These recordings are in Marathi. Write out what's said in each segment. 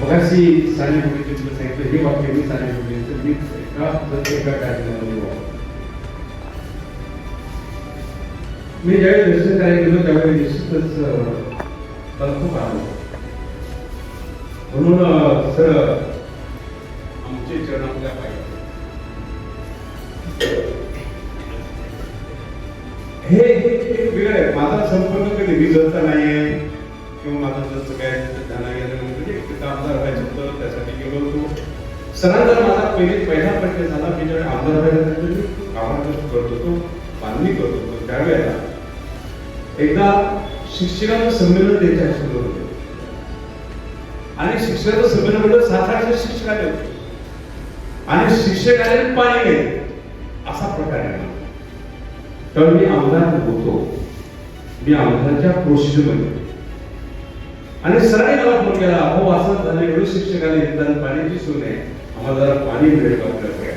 मगाशी साने गुरुजींचं सांगितलं हे वाक्य मी साने गुरुजींचं मी एका एका कार्यक्रमामध्ये मी ज्यावेळी दर्शन करायला गेलो त्यावेळी निश्चितच मला खूप आनंद म्हणून सर आमचे चरण आपल्या पाहिजे हे हे हे वेगळं आहे माझा संपर्क कधी विजलचा नाही आहे किंवा माझं जसं काय ध्याना गेलं म्हणजे तिथं आमदार व्हायचं होतं त्यासाठी गेलो होतो. सरांचा माझा पहिले पहिला प्रश्न झाला मी ज्यावेळी आमदार व्हायला लागलो, मी कामात करत होतो बांधणी करत होतो. त्यावेळेला एकदा शिक्षकांचं संमेलन त्यांच्या सुरू होतं आणि शिक्षकाचं संमेलन म्हणजे सात आठशे शिक्षक आले होते. आणि शिक्षक आले पाणी नाही असा प्रकार आहे. तर मी आमदार होतो. मी आमदारच्या प्रोसिजरमध्ये आणि सरांनी मला फोन केला हो असं झाले एवढे शिक्षक निदान पाण्याची सोय नाही. आम्हाला जरा पाणी मिळेल का आपल्याकडे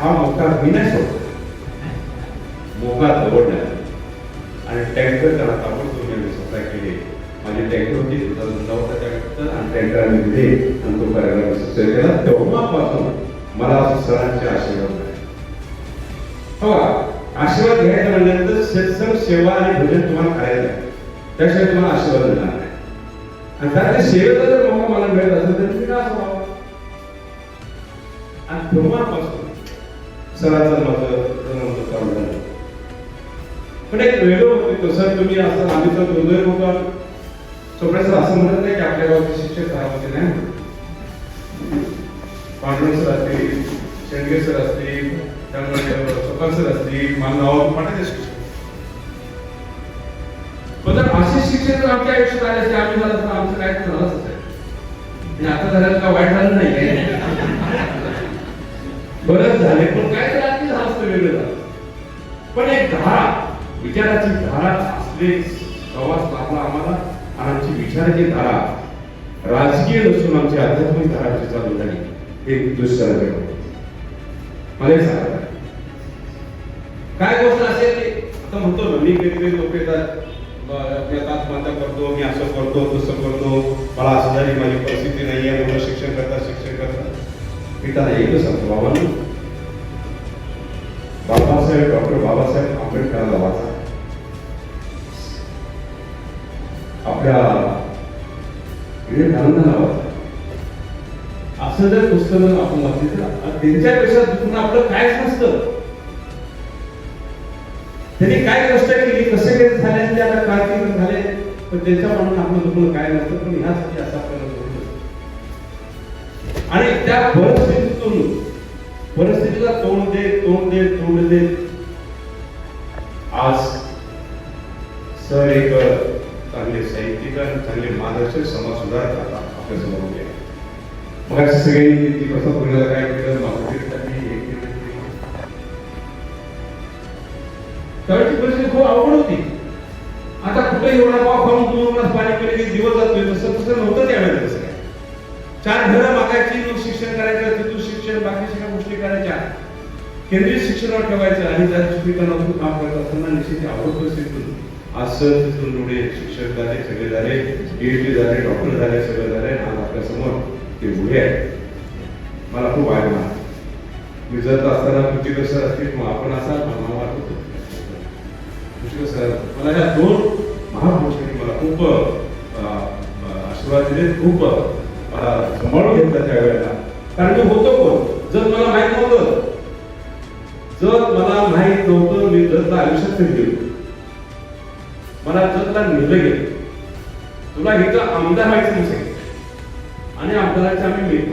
हा मोका मी नाही सोडतो मोका दवडणार आणि टँकर त्याला ताबडतोब मी स्वतः केले. माझी टँकर होती तुझा धंदा होता त्यानंतर आणि टँकर आम्ही दिले. आणि तो करायला सुचय केला. तेव्हापासून मला सरांचे आशीर्वाद सत्संग सेवा आणि भजन तुम्हाला करायचं त्याशिवाय तुम्हाला आशीर्वाद मिळणार नाही. आणि त्याच्या सेवेचा जर मौका मला मिळत असेल तर मी का असावं आणि तेव्हापासून सराचं माझं प्रणव चालू झालं पण एक वेगळं होतं सर तुम्ही असं आम्ही तर होता होतो सर असं म्हणत नाही की आपल्या गावचे शिक्षक खराब होते नाही पांडुरंग सर असतील शेंडगे सर असतील त्यामुळे सर असतील मला नावावर पाठायचे असे आमच्या आयुष्यात आले असते आम्ही मला तर आमचं काय तर झालंच असेल आता झालं का वाईट झालं नाही बरंच झाले पण काय तर आधी झालं असतं वेगळं. झालं पण एक धारा विचाराची धारा असले प्रवास लागला आम्हाला आणि आमची विचाराची धारा राजकीय नसून आमची आध्यात्मिक धारा जी चालू झाली. हे दुष्कर्म मला एक सांगा. काय गोष्ट असेल की आता म्हणतो ना मी वेगवेगळे लोक येतात. ब- मी आता आत्महत्या करतो मी असं करतो तसं करतो. मला असं झाली माझी परिस्थिती नाही आहे मुलं शिक्षण करतात शिक्षण करतात. पिताला एकच सांगतो बाबांनो. बाबासाहेब डॉक्टर बाबासाहेब आंबेडकरांना वाचा. आपल्या विवेकानंदांना वाचा. असं जर पुस्तकं आपण वाचली तर त्यांच्यापेक्षा दुसरं आपलं कायच नसतं. त्यांनी काय कष्ट केली? कसे काय झाले ते आता कारकीर्द झाले. पण त्यांच्या म्हणून आपलं दुखणं काय नसतं पण ह्यासाठी असा आपल्याला आणि त्या परिस्थितीतून परिस्थितीला तोंड दे तोंड दे तोंड दे. आज सर एक चांगले साहित्यिक आणि चांगले मार्गदर्शक समाज सुधारक आपल्यासमोर उभे मग असे सगळ्यांनी ती कसं पुण्याला काय केलं? मार्केटसाठी त्यावेळेची परिस्थिती खूप अवघड होती. आता कुठे एवढा पाव खाऊन दोन ग्लास पाणी पिले की दिवस जातोय तसं तसं नव्हतं त्यावेळेला तसं. काय चार घरं मागायची मग शिक्षण करायचं तिथून शिक्षण बाकी सगळ्या गोष्टी करायच्या. केंद्रीय शिक्षणावर ठेवायचं आणि त्या शिक्षकांना काम करत असताना निश्चित आवड परिस्थितीतून आज सर तिथून एवढे शिक्षक झाले सगळे झाले पीएचडी झाले डॉक्टर झाले सगळे झाले आणि आज आपल्यासमोर ते उभे आहेत. मला खूप अभिमान मी जर असताना तुझी कसं असतील मग आपण असा मला वाटत. होतं कृष्ण सर मला ह्या दोन महापुरुषांनी मला खूप आशीर्वाद दिले खूप मला सांभाळून घेतलं त्यावेळेला कारण मी होतो कोण? जर मला माहीत नव्हतं जर मला माहीत नव्हतं मी जगला आयुष्यात कधी गेलो? मला जगला नेलं गेलं तुला इथं आमदार व्हायचं नसेल आणि आमदाराचे आम्ही मेट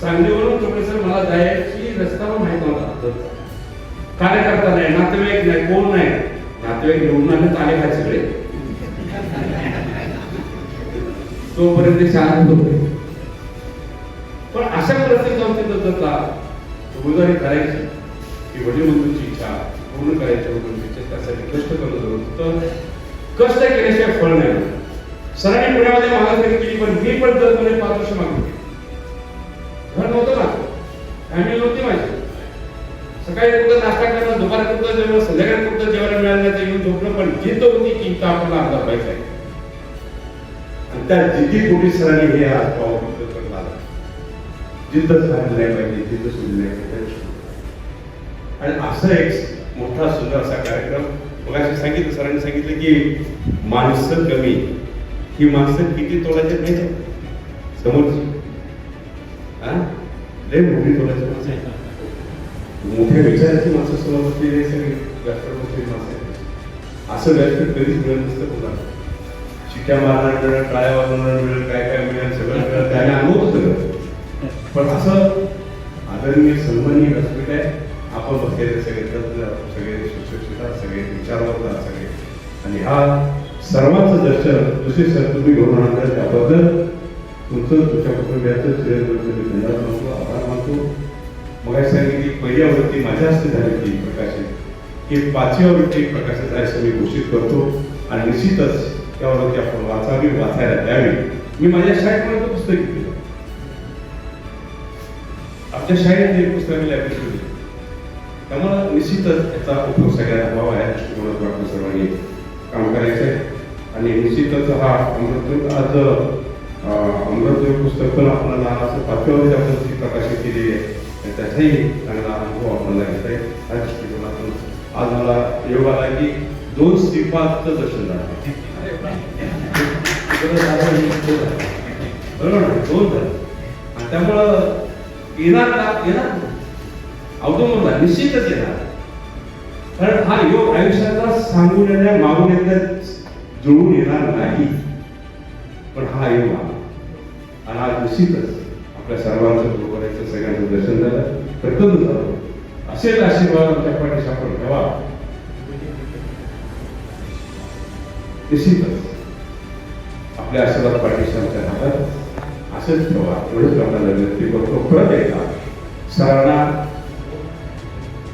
सांगलीवरून तुम्ही सर मला जाय कार्यकर्ता नाही नातेवाईक नाही कोण नाही. नातेवाईक निवडून आले तर आले काय सगळे. तोपर्यंत शांत होते. पण अशा परिस्थितीत जाता उमेदवारी करायची की वडील बंधूंची इच्छा पूर्ण करायची वडील त्यासाठी कष्ट करणं जरूर होतं कष्ट केल्याशिवाय फळ नाही. सरांनी पुण्यामध्ये मागणी केली पण मी पण दरमध्ये पाच वर्ष मागणी घर नव्हतं ना. फॅमिली नव्हती माझी. सकाळी कुठं नाश्ता करणं दुपारी कुठं जेवण संध्याकाळी कुठं जेवायला मिळालं नाही तर येऊन झोपणं पण जिद्द होती की इथं आपल्याला आमदार व्हायचं आणि त्या जिद्दीपोटी सरांनी हे आज पाहून झालं. जिद्द झाली नाही पाहिजे जिद्द सोडली नाही पाहिजे आणि असं एक मोठा सुंदर असा कार्यक्रम मग सांगितलं सरांनी सांगितलं की माणसं कमी. ही माणसं किती तोडायचे पाहिजे समोर हा? लय मोठी तोलाची माणसं आहेत. मोठ्या विचाराची माणसं समोर बसलेली आहे सगळी. जास्त बसलेली माणसं. आहेत. असं व्यासपीठ कधीच मिळत नसतं कोणाला. शिक्या मारणार मिळेल टाळ्या वाजवणार मिळेल काय काय मिळेल सगळं मिळेल त्याने अनुभव सगळं. पण असं आदरणीय सन्माननीय व्यासपीठ आहे. आपण बसलेले सगळे तज्ञ सगळे सुशिक्षित सगळे विचारवंत सगळे. आणि हा सर्वांचं दर्शन दुसरे सर तुम्ही घडून आणलं त्याबद्दल तुमचं तुमच्या कुटुंबियाचं श्रेय धन्यवाद मानतो आभार मानतो. मग सांगितली पहिली आवृत्ती माझ्या हस्ते झाली ती प्रकाशित. की पाचवी आवृत्ती प्रकाशित आहे असं मी घोषित करतो. आणि निश्चितच त्या आवृत्ती आपण वाचावी वाचायला द्यावी. मी माझ्या शाळेत पुस्तक घेतलं. आमच्या शाळेत एक पुस्तक मी लायब्ररी ठेवली त्यामुळं निश्चितच याचा उपयोग सगळ्यांना व्हावा या दृष्टिकोनातून आपण सर्वांनी काम करायचं आहे. आणि निश्चितच हा अमृत आज अं, अमृत पुस्तक पण आपल्याला असं पाचव्यावर आपण प्रकाशित केलेली आहे. त्याचाही चांगला अनुभव आपल्याला घेता येईल त्या दृष्टिकोनातून आज मला योग आला की दोन श्रीपादचं दर्शन झालं. बरोबर दोन झालं. आणि त्यामुळं येणार का? येणार. अवतोमला निश्चितच येणार. कारण हा योग आयुष्याचा सांगून येण्या मागून येण्या जुळून येणार नाही. पण हा योग आला आणि आज निश्चितच आपल्या सर्वांचं बरोबरायचं सगळ्यांचं दर्शन झालं प्रकल्प. असेच आशीर्वाद आमच्या पाठीशी आपण ठेवा. निश्चितच. आपल्या आशीर्वाद पाठीशी आमच्या हातात असंच ठेवा. एवढंच आम्हाला विनंती करतो. परत एकदा सरांना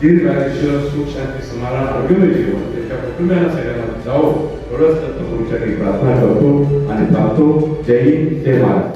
दीर्घ आयुष्य सुख शांती समाधान आरोग्य जीवन त्यांच्या कुटुंबियांना सगळ्यांना जावं. एवढंच दत्तपुरुषांनी प्रार्थना करतो आणि पाहतो. जय हिंद जय महाराज